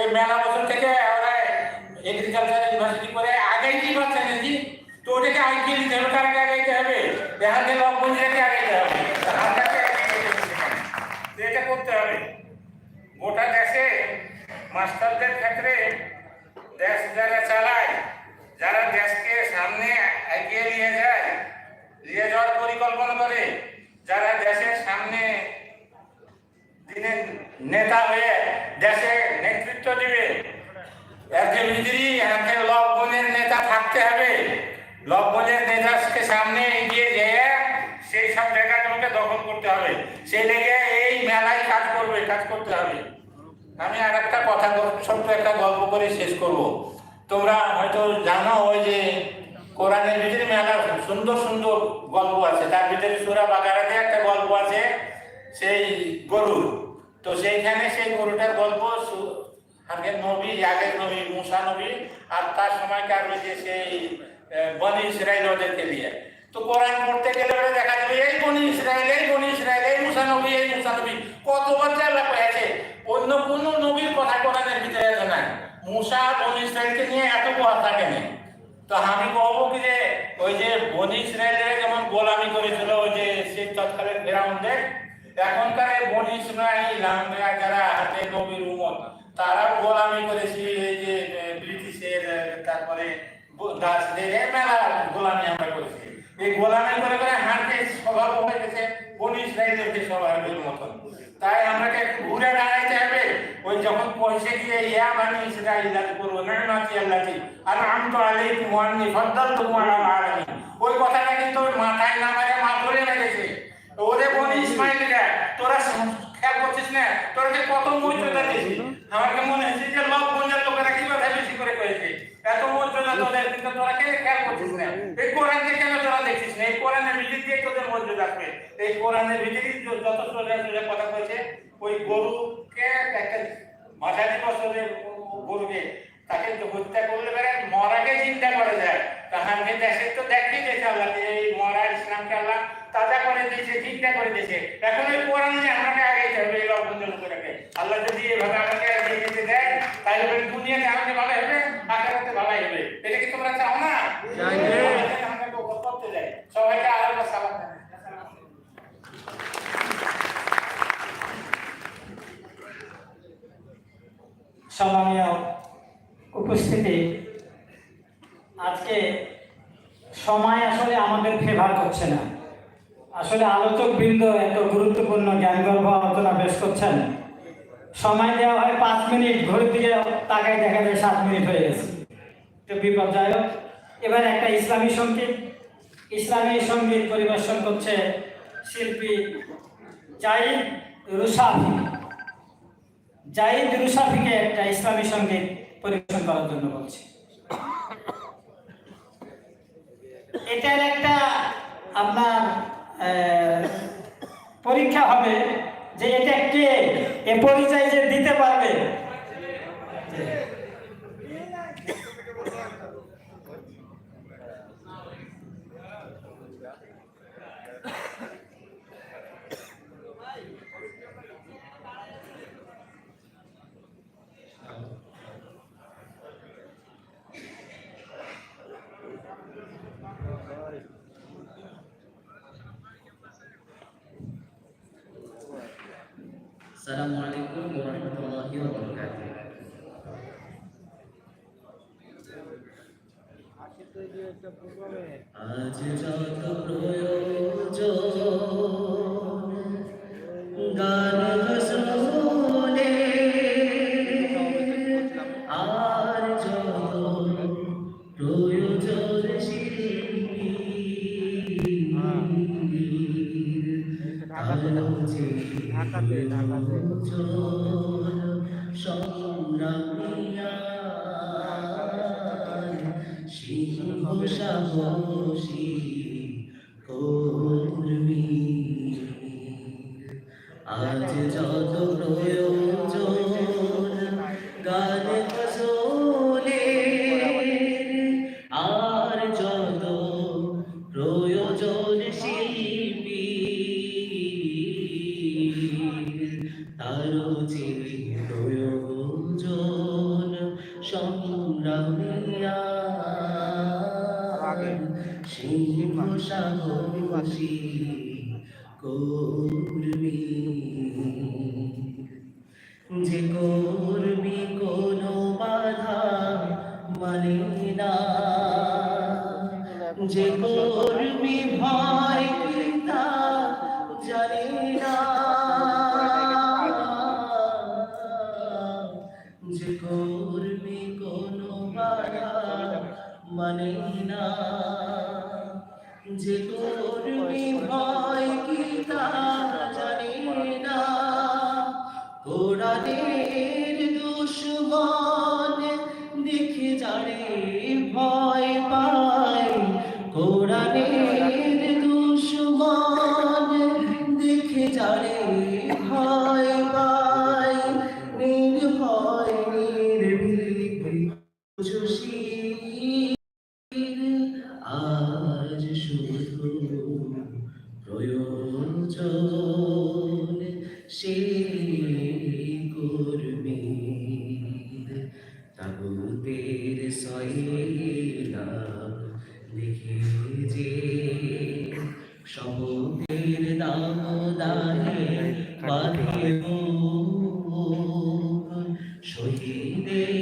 এই মেলা বছর থেকে ওরা এগ্রিকালচার ইউনিভার্সিটি করে আগেই কি পাচ্ছে নাকি তো ওটাকে আগে নিতে হবে, কারকে আগাইতে হবে? দেখা গেল অপঞ্জিটাকে আগাইতে হবে। এটা করতে হবে। গোটা দেশে মাস্টারদের ক্ষেত্রে দেশ যারা চালায়, যারা দেশকে সামনে এগিয়ে নিয়ে যায়, নিয়ে যাওয়ার পরিকল্পনা করে, যারা দেশের সামনে নেতা হয়ে দেশে নেতৃত্ব দিবে। একে ভিতরি একে লবণের নেতা থাকতে হবে। লবণের নেতাকে সামনে এগিয়ে যেয়ে সেই সব জায়গাগুলোকে দখল করতে হবে। সেই লেগে এই মেলায় কাজ করবে, কাজ করতে হবে। আমি আর একটা কথা ছোট্ট একটা গল্প করে শেষ করব। তোমরা হয়তো জানো ওই যে কোরআনের ভিতরে মেলা, সুন্দর সুন্দর গল্প আছে। তার ভিতরে সুরা বাগারাতে একটা গল্প আছে, সেই গরুর। তো সেইখানে সেই গরুটার গল্প আগের নবী আগের নবী, মুসা নবী, আর তার সময়কার ওই যে সেই বনি ইসরায়েল ওদেরকে দিয়ে তো কোরআন পড়তে গেলে ওরা দেখা যাবে, এই বনি ইসরায়েল এই বনি ইসরায়েল এই মুসা নবী, এই মুসা নবী কত বাচ্চা আল্লাহ আছে অন্য কোনো নবীর কথা কোরআনের ভিতরে আছে না মুসা বনি ইসরায়েলকে নিয়ে এত কথা থাকে না তো আমি বলব কি যে, ওই যে বনি ইসরায়েলের যেমন গোলামি করেছিল ওই যে সেই তৎকালীন ফেরাউনদের এখনকার এই বনি ইসরায়েল আমরা যারা হাতে নবীর উমত তারাও গোলামি করেছি এই যে ব্রিটিশের তারপরে দাসদের মেলা গোলামি আমরা করেছি। এই গোলামি করে করে হাঁটতে স্বভাব হয়ে গেছে, বনি ইসরায়েলের স্বভাবের মতন। তাই আমাকে ঘুরে দাঁড়াইতে হবে। ওই যখন পৌঁছে গিয়ে, ইয়া মানে ইসরায়েল আজ করব নাকি আল্লাহি আর আমি তো আলী মুয়ান্নি ফদ্দাল তোমার ওই কথাটা কিন্তু মাথায় না মারে মা ধরে রেখেছে। ওরে বনি ইসমাইলরা তোরা সম- খেয়াল করছিস না? তোরা যে কত মর্যাদা দিয়েছি আমাকে মনে হচ্ছে যে লব বঞ্জার লোকেরা কি কথা বেশি করে করেছে? এত মর্যাদা তোদের কিন্তু তোরা কেন খেয়াল করছিস না? এই কোরআনকে কেন তোরা দেখছিস না? এই কোরআনের ভিতর দিয়ে তোদের মর্যাদা আসবে এই কোরআনের ভিতরে যত সোজা সোজা কথা কয়েছে ওই গরুকে একটা মাঝারি বছরের গরুকে তাকে তো হত্যা করলে বেড়ে মরাকে চিন্তা করে যায়। তাহাকে দেশে তো দেখি দিয়েছে আল্লাহ এই মরা ইসলামকে আল্লাহ তাজা করে দিয়েছে চিন্তা করে দিয়েছে। এখন ওই কোরআন যে আমাকে আগে যাবে এই লবণ লোকেরাকে আল্লাহ যদি এভাবে আমাকে এগিয়ে যেতে দেয় তাহলে ওই দুনিয়াতে আমাকে ভালো হবে আখেরাতে ভালো হবে। এটা কি তোমরা চাও না? করতে সবাইকে আলাদা সালাম সম্মানীয় উপস্থিতি আজকে সময় আসলে আমাদের ফেভার করছে না। আসলে আলোচক বৃন্দ এত গুরুত্বপূর্ণ জ্ঞানগর্ভ আলোচনা বেশ করছেন। সময় দেওয়া হয় পাঁচ মিনিট, ঘড়ির দিকে তাকায় দেখা যায় সাত মিনিট হয়ে গেছে। তো বিপর্যয় এবার একটা ইসলামী সংগীত ইসলামী সংগীত পরিবেশন করছে শিল্পী জাইদ রুসাফি জাহিদ রুসাফিকে একটা ইসলামী সংগীত পরিবেশন করার জন্য বলছি। এটার একটা আপনার পরীক্ষা হবে যে এটা কে এ পরিচয় যে দিতে পারবে Assalamualaikum warahmatullahi wabarakatuh. আজ যত প্রয়োজন গান রসুলে আর যত প্রয়োজন শিল্পী ঢাকাতে ঢাকাতে। আজ যত প্রয়োজন গান সিংহ সাহসী কর্মী। যে করবি কোনো বাধা মানে না। যে কর্মী ভয় কি তা জানে না। কোরআনের দুশ্মন দেখে জানে ভয় পায়। নবীর সইলা লিখে যে সমুদ্রের দামোদারে বাঁধে শহীদের